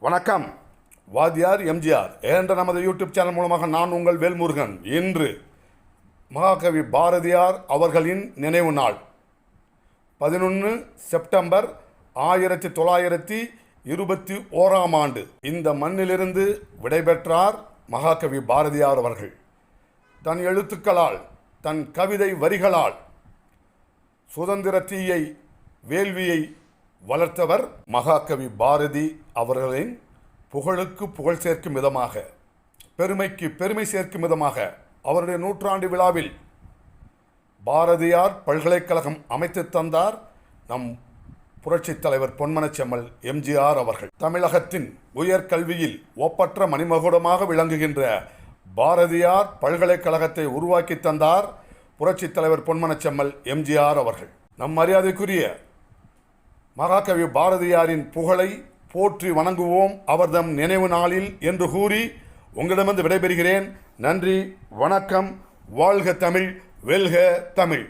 வணக்கம். வாத்தியார் எம்ஜிஆர். என்ற நமது யூடியூப் சேனல் மூலமாக நான் உங்கள் வேல்முருகன். இன்று மகாகவி பாரதியார் அவர்களின் நினைவு நாள். பதினொன்று செப்டம்பர் ஆயிரத்தி தொள்ளாயிரத்தி இருபத்தி ஓராம் ஆண்டு. இந்த மண்ணிலிருந்து விடைபெற்றார் மகாகவி பாரதியார் அவர்கள். தன் எழுத்துக்களால் தன் கவிதை வரிகளால் சுதந்திர தீயை வேள்வியை வளர்த்தவர் மகாகவி பாரதி அவர்களின் புகழுக்கு புகழ் சேர்க்கும் விதமாக பெருமைக்கு பெருமை சேர்க்கும் விதமாக அவருடைய நூற்றாண்டு விழாவில் பாரதியார் பல்கலைக்கழகம் அமைத்து தந்தார் நம் புரட்சித் தலைவர் பொன்மனச்செம்மல் எம்ஜிஆர் அவர்கள். தமிழகத்தின் உயர்கல்வியில் ஒப்பற்ற மணிமகுடமாக விளங்குகின்ற பாரதியார் பல்கலைக்கழகத்தை உருவாக்கி தந்தார் புரட்சித் தலைவர் பொன்மனச்செம்மல் எம்ஜிஆர் அவர்கள். நம் மரியாதைக்குரிய மகாகவி பாரதியாரின் புகழை போற்றி வணங்குவோம் அவர்தம் நினைவு நாளில் என்று கூறி உங்களிடமிருந்து விடைபெறுகிறேன். நன்றி வணக்கம். வாழ்க தமிழ் வெல்க தமிழ்.